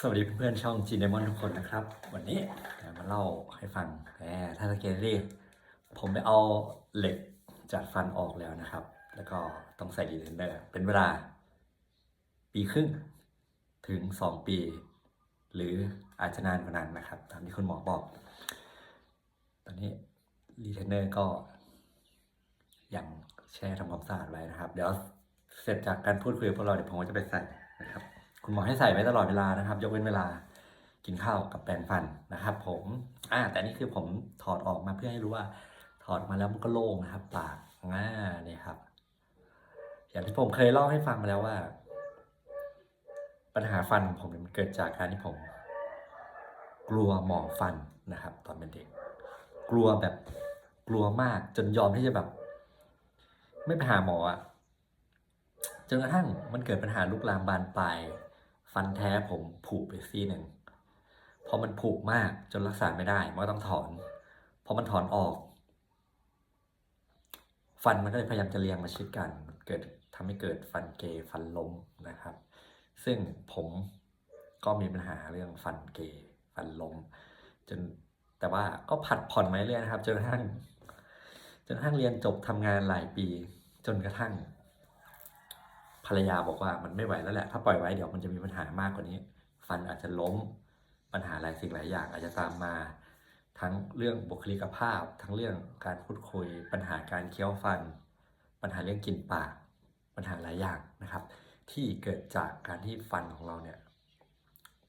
สวัสดีเพื่อนช่องจีเนมอนทุกคนนะครับ วันนี้จะมาเล่าให้ฟังแหมถ้าสังเกตดีผมไปเอาเหล็กจากฟันออกแล้วนะครับ แล้วก็ต้องใส่ดีเทนเนอร์เป็นเวลา ปีครึ่ง ถึง 2 ปี หรืออาจจะนานกว่านั้นนะครับ ตามที่คุณหมอบอก ตอนนี้รีเทนเนอร์ก็ยังแช่ทำความสะอาดไว้นะครับ เดี๋ยวเสร็จจากการพูดคุยพวกเราเดี๋ยวผมก็จะไปใส่นะครับ คุณหมอให้ใส่ไว้ตลอดเวลานะครับ ยกเว้นเวลากินข้าวกับแปรงฟันนะครับ ผมอ่าแต่นี่คือผมถอดออกมาเพื่อให้รู้ว่า ถอดมาแล้วมันก็โล่งนะครับ ปากอ่าเนี่ยครับ อย่างที่ผมเคยเล่าให้ฟังมาแล้วว่า ปัญหาฟันของผมเนี่ยมันเกิดจากการที่ผม กลัวหมอฟันนะครับ ตอนเป็นเด็ก กลัวแบบกลัวมากจนยอมที่จะแบบ ไม่ไปหาหมออะจนกระทั่งมันเกิดปัญหาลุกลามบานปลาย ฟันแท้ผมผุไปซี่หนึ่งพอมันผุมากจนรักษาไม่ได้มันก็ต้องถอนพอมันถอนออก ฟันมันก็เลยพยายามจะเรียงมาชิดกันเกิดทำให้เกิดฟันเกยฟันล้มนะครับ ซึ่งผมก็มีปัญหาเรื่องฟันเกยฟันล้มจนแต่ว่าก็ผัดผ่อนมาเรื่อยนะครับจนกระทั่งจนกระทั่งเรียนจบทำงานหลายปี จนกระทั่ง ภรรยาบอกว่ามันไม่ไหวแล้วแหละ ถ้าปล่อยไว้เดี๋ยวมันจะมีปัญหามากกว่านี้ ฟันอาจจะล้ม ปัญหาหลายสิ่งหลายอย่างอาจจะตามมา ทั้งเรื่องบุคลิกภาพ ทั้งเรื่องการพูดคุย ปัญหาการเคี้ยวฟัน ปัญหาเรื่องกลิ่นปาก ปัญหาหลายอย่างนะครับ ที่เกิดจากการที่ฟันของเราเนี่ย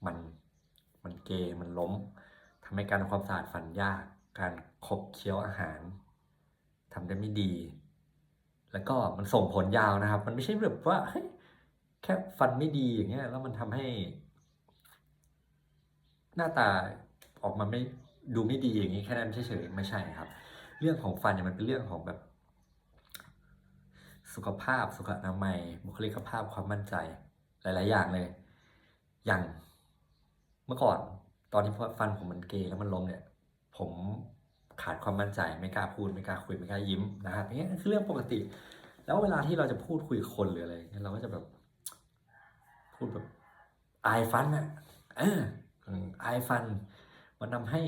มัน มันเกยมันล้มทำให้การทำความสะอาดฟันยาก การขบเคี้ยวอาหารทำได้ไม่ดี แล้วก็มันส่งผลยาวนะครับ มันไม่ใช่แบบว่าแค่ฟันไม่ดีอย่างเงี้ย แล้วมันทำให้ หน้าตาออกมาไม่ดูไม่ดีอย่างนี้แค่นั้นเฉยๆไม่ใช่ครับ เรื่องของฟันเนี่ยมันเป็นเรื่องของแบบ สุขภาพสุขอนามัย บุคลิกภาพความมั่นใจ หลาย ๆ อย่างเลย อย่างเมื่อก่อน ตอนที่ฟันผมมันเกยแล้วมันล้มเนี่ย ผม ขาดความมั่นใจไม่กล้าพูดไม่กล้าคุยไม่กล้ายิ้มนะครับอย่างเงี้ยคือเรื่องปกติ แล้วเวลาที่เราจะพูดคุยคนหรืออะไรเงี้ยเราก็จะแบบพูดแบบอายฟันอะเอออายฟัน มันทำให้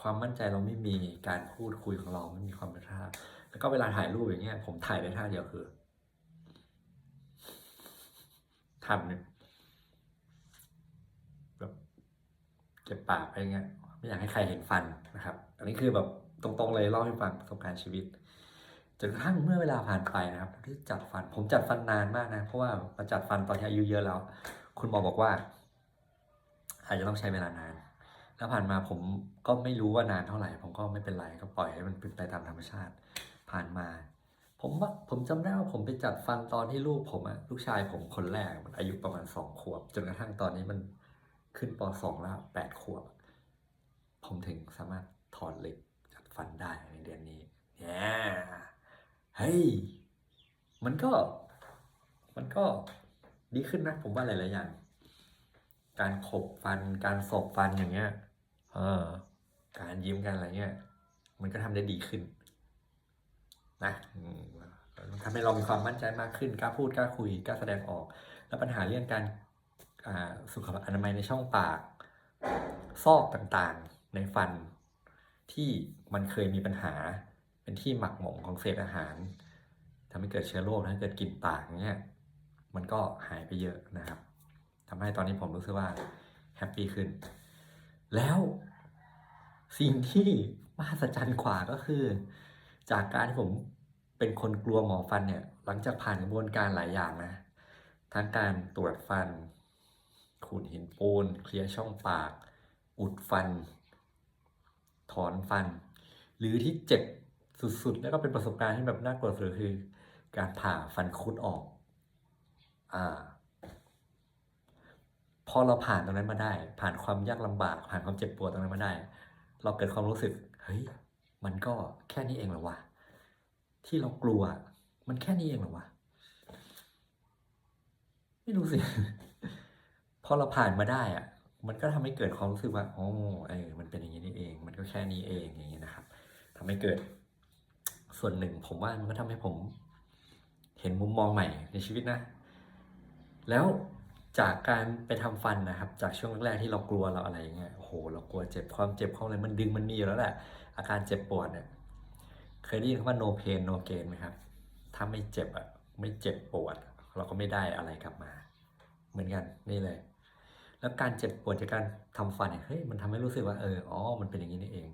ความมั่นใจเราไม่มีการพูดคุยของเราไม่มีความเป็นท่าแล้วก็เวลาถ่ายรูปอย่างเงี้ย ผมถ่ายได้ท่าเดียวคือทำเนี่ยแบบเก็บปากไปอย่างเงี้ย ไม่อยากให้ใครเห็นฟันนะครับ อันนี้คือแบบตรงๆเลยเล่าให้ฟังประสบการณ์ชีวิตจนกระทั่งเมื่อเวลาผ่านไปนะครับที่จัดฟันผมจัดฟันนานมากนะ เพราะว่ามาจัดฟันตอนที่อายุเยอะแล้ว คุณหมอบอกว่า อาจจะต้องใช้เวลานาน แล้วผ่านมาผมก็ไม่รู้ว่านานเท่าไหร่ ผมก็ไม่เป็นไรก็ปล่อยให้มันเป็นไปตามธรรมชาติ ผ่านมา ผมว่าผมจำได้ว่าผมไปจัดฟันตอนที่ลูกผมอะลูกชายผมคนแรกมันอายุประมาณสองขวบ จนกระทั่งตอนนี้มันขึ้นปสองแล้วแปดขวบ ผมถึงสามารถถอดเหล็กจัดฟันได้ในเดือนนี้เนี่ยเฮ้ย มันก็ มันก็ดีขึ้นนะ ผมว่าหลายๆอย่าง การขบฟัน การสบฟันอย่างเงี้ย เออ การยิ้มกันอะไรเงี้ย มันก็ทำได้ดีขึ้น นะมันทำให้เรามีความมั่นใจมากขึ้น กล้าพูด กล้าคุย กล้าแสดงออก แล้วปัญหาเรื่องการสุขภาพอนามัยในช่องปาก ซอกต่างๆ ในฟัน ที่มันเคยมีปัญหา เป็นที่หมักหมมของเศษอาหารทำให้เกิดเชื้อโรคทำให้เกิดกลิ่นปากอย่างเงี้ยมันก็หายไปเยอะนะครับทำให้ตอนนี้ผมรู้สึกว่าแฮปปี้ขึ้น แล้วสิ่งที่มหัศจรรย์กว่าก็คือ จากการที่ผมเป็นคนกลัวหมอฟันเนี่ย หลังจากผ่านกระบวนการหลายอย่างนะ ทั้งการตรวจฟัน ขูดหินปูน เคลียร์ช่องปาก อุดฟัน ถอนฟัน หรือที่เจ็บสุดๆ แล้วก็เป็นประสบการณ์ที่แบบน่ากลัวสุดคือ การผ่าฟันคุดออก อ่า พอเราผ่านตรงนั้นมาได้ ผ่านความยากลำบาก ผ่านความเจ็บปวดตรงนั้นมาได้ เราเกิดความรู้สึก เฮ้ย มันก็แค่นี้เองเหรอวะ ที่เรากลัว มันแค่นี้เองเหรอวะ ไม่รู้สิ พอเราผ่านมาได้อะ มันก็ทำให้เกิดความรู้สึกว่าโอ๋อเออมันเป็นอย่างนี้นี่เอง มันก็แค่นี้เองอย่างนี้นะครับทำให้เกิด ส่วนหนึ่ง ผมว่ามันก็ทำให้ผม เห็นมุมมองใหม่ในชีวิตนะ แล้วจากการไปทำฟันนะครับ จากช่วงแรกๆที่เรากลัวเราอะไรอย่างเงี้ยโอ้โห เรากลัวเจ็บความเจ็บความอะไรมันดึงมันมีอยู่แล้วแหละ อาการเจ็บปวดเนี่ย เคยได้ยินคำว่า no pain no gain ไหมครับ ถ้าไม่เจ็บอะไม่เจ็บปวด เราก็ไม่ได้อะไรกลับมา เหมือนกันนี่เลย แล้วการเจ็บปวดจากการทำฟันเนี่ยเฮ้ยมันทำให้รู้สึกว่าเอออ๋อมันเป็นอย่างนี้นี่เอง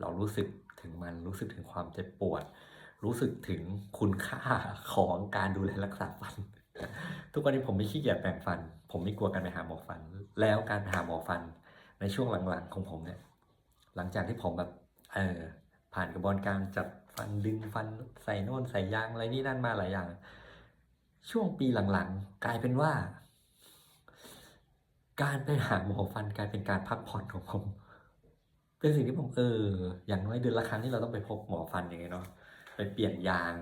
เรารู้สึกถึงมันรู้สึกถึงความเจ็บปวด รู้สึกถึงคุณค่าของการดูแลรักษาฟัน ทุกวันนี้ผมไม่ขี้เกียจแปรงฟัน ผมไม่กลัวการไปหาหมอฟัน แล้วการไปหาหมอฟันในช่วงหลังๆของผมเนี่ย หลังจากที่ผมแบบเออผ่านกระบวนการจัดฟันดึงฟันใส่โน่นใส่ยางอะไรนี่นั่นมาหลายอย่าง ช่วงปีหลังๆ กลายเป็นว่า การไปหาหมอฟันกลายเป็นการพักผ่อนของผม เป็นสิ่งที่ผมเออ อย่างน้อยเดือนละครั้งที่เราต้องไปพบหมอฟันอย่างเงี้ยเนาะไปเปลี่ยนยาง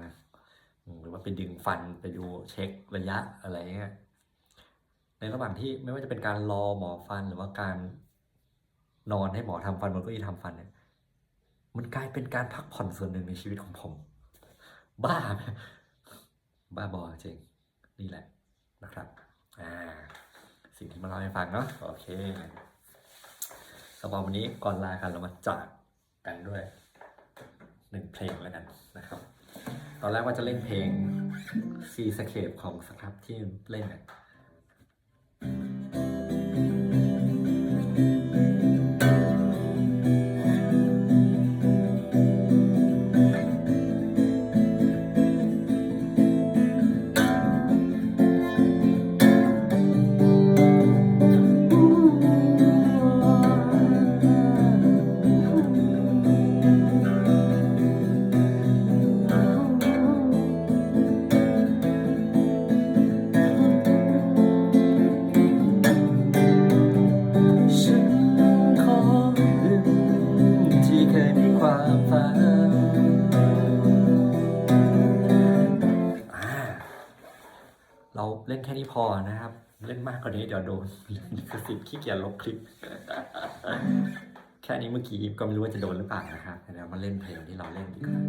หรือว่าไปดึงฟันไปดูเช็คระยะอะไรเงี้ยในระหว่างที่ไม่ว่าจะเป็นการรอหมอฟันหรือว่าการนอนให้หมอทำฟันบนเก็ยีทำฟันเนี่ย มันกลายเป็นการพักผ่อนส่วนหนึ่งในชีวิตของผม บ้าไหมบ้าบอจริง นี่แหละนะครับ อ่า สิ่งที่มาเล่าให้ฟังเนาะโอเคสำหรับวันนี้ก่อนลากันเรามาจากกันด้วยหนึ่งเพลงแล้วกันนะครับ ตอนแรกว่าจะเล่นเพลงซีสเคปของสครับที่เล่นเนี่ย ความฝันเราเล่นแค่นี้พอนะครับ เล่นมากกว่านี้เดี๋ยวโดนลิขสิทธิ์ขี้เกียจลบคลิป แค่นี้เมื่อกี้ก็ไม่รู้ว่าจะโดนหรือเปล่านะครับเดี๋ยวมาเล่นเพลงที่เราเล่นดีกว่า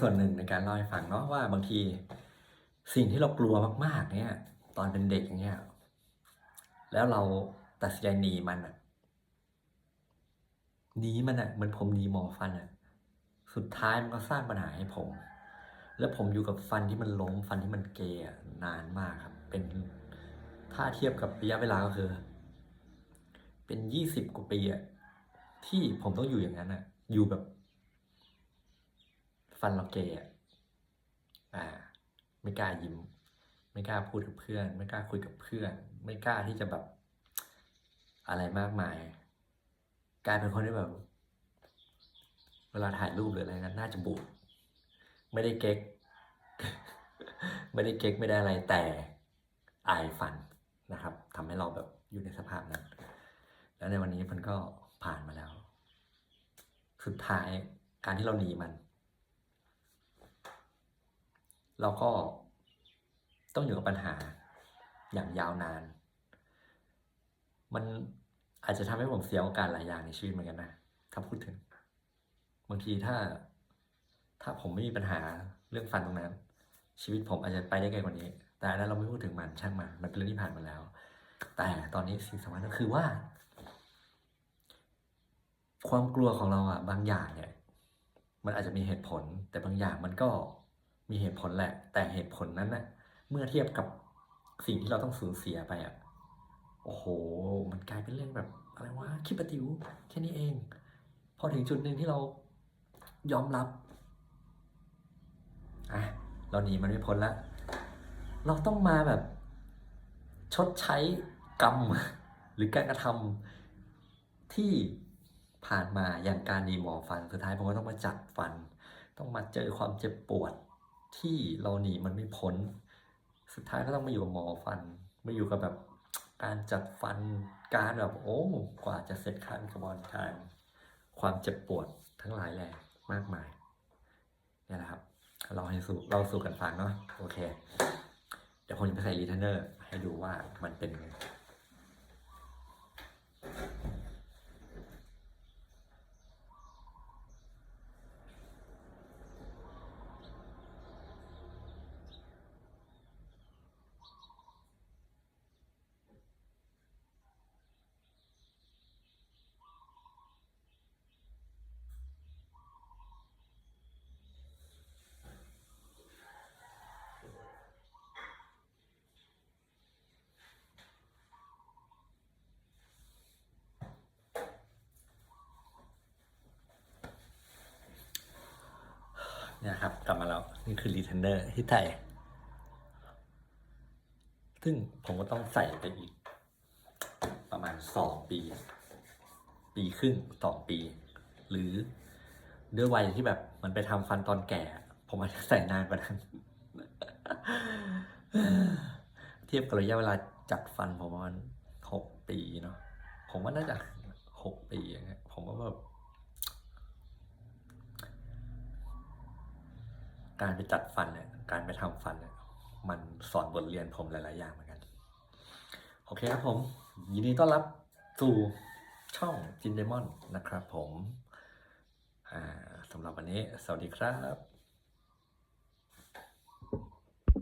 ส่วนหนึ่งในการเล่าให้ฟังเนาะว่าบางทีสิ่งที่เรากลัวมากๆ เนี่ย ตอนเป็นเด็กอย่างเงี้ยแล้วเราตัดสินใจหนีมันอะหนีมันอะเหมือนผมหนีหมอฟันอะสุดท้ายมันก็สร้างปัญหาให้ผม แล้วผมอยู่กับฟันที่มันล้มฟันที่มันเกยนานมากครับ เป็นถ้าเทียบกับระยะเวลาก็คือ เป็นยี่สิบกว่าปีอะที่ผมต้องอยู่อย่างนั้นอะอยู่แบบ ฟันเราเกยอะอ่า ไม่กล้ายิ้ม ไม่กล้าพูดกับเพื่อน ไม่กล้าคุยกับเพื่อน ไม่กล้าที่จะแบบ อะไรมากมาย กลายเป็นคนที่แบบ เวลาถ่ายรูปหรืออะไรนั้นน่าจะบูดไม่ได้เก๊ก ไม่ได้เก๊กไม่ได้อะไรแต่อายฟันนะครับทำให้เราแบบอยู่ในสภาพนั้น แล้วในวันนี้มันก็ผ่านมาแล้ว สุดท้ายการที่เราหนีมัน เราก็ต้องอยู่กับปัญหาอย่างยาวนาน มันอาจจะทำให้ผมเสียโอกาสหลายอย่างในชีวิตเหมือนกันนะ ถ้าพูดถึง บางทีถ้า ถ้าผมไม่มีปัญหาเรื่องฟันตรงนั้น ชีวิตผมอาจจะไปได้ไกลกว่านี้ แต่นั้นเราไม่พูดถึงมันช่างมัน มันเป็นเรื่องที่ผ่านมาแล้ว แต่ตอนนี้สิ่งสำคัญก็คือว่า ความกลัวของเราอะบางอย่างเนี่ย มันอาจจะมีเหตุผล แต่บางอย่างมันก็ มีเหตุผลแหละ แต่เหตุผลนั้นน่ะเมื่อเทียบกับสิ่งที่เราต้องสูญเสียไปอะโอ้โห มันกลายเป็นเรื่องแบบอะไรวะคิดปะติวแค่นี้เอง พอถึงจุดหนึ่งที่เรายอมรับอะเราหนีมันไม่พ้นล้วเราต้องมาแบบ ชดใช้กรรม หรือการกระทำที่ผ่านมาอย่างการดีหมอฟันสุดท้ายผมก็ต้องมาจัดฟัน ต้องมาเจอความเจ็บปวด ที่เราหนีมันไม่พ้น สุดท้ายก็ต้องมาอยู่กับหมอฟัน มาอยู่กับแบบการจัดฟัน การแบบโอ้กว่าจะเสร็จขั้นกระบวนการ ความเจ็บปวดทั้งหลายแหล่มากมายนี่แหละครับ เราให้สู่เราสู่กันฟังเนาะ โอเค เดี๋ยวผมจะไปใส่รีเทนเนอร์ให้ดูว่ามันเป็นไง เนี่ยครับ กลับมาแล้ว นี่คือรีเทนเนอร์ที่ใส่ซึ่งผมก็ต้องใส่ไปอีก ประมาณสองปี ปีครึ่งสองปี หรือด้วยวัยที่แบบมันไปทำฟันตอนแก่ ผมอาจจะใส่นานกว่านั้น เทียบกับระยะเวลาจัดฟันผมประมาณหกปีเนาะผมว่าน่าจะหกปีอย่างเงี้ยผมว่าแบบ การไปจัดฟันเนี่ยการไปทำฟันเนี่ยมันสอนบทเรียนผมหลาย ๆ อย่างเหมือนกัน โอเคครับผม ยินดีต้อนรับสู่ช่องจินเดมอนนะครับผมสำหรับวันนี้ สวัสดีครับ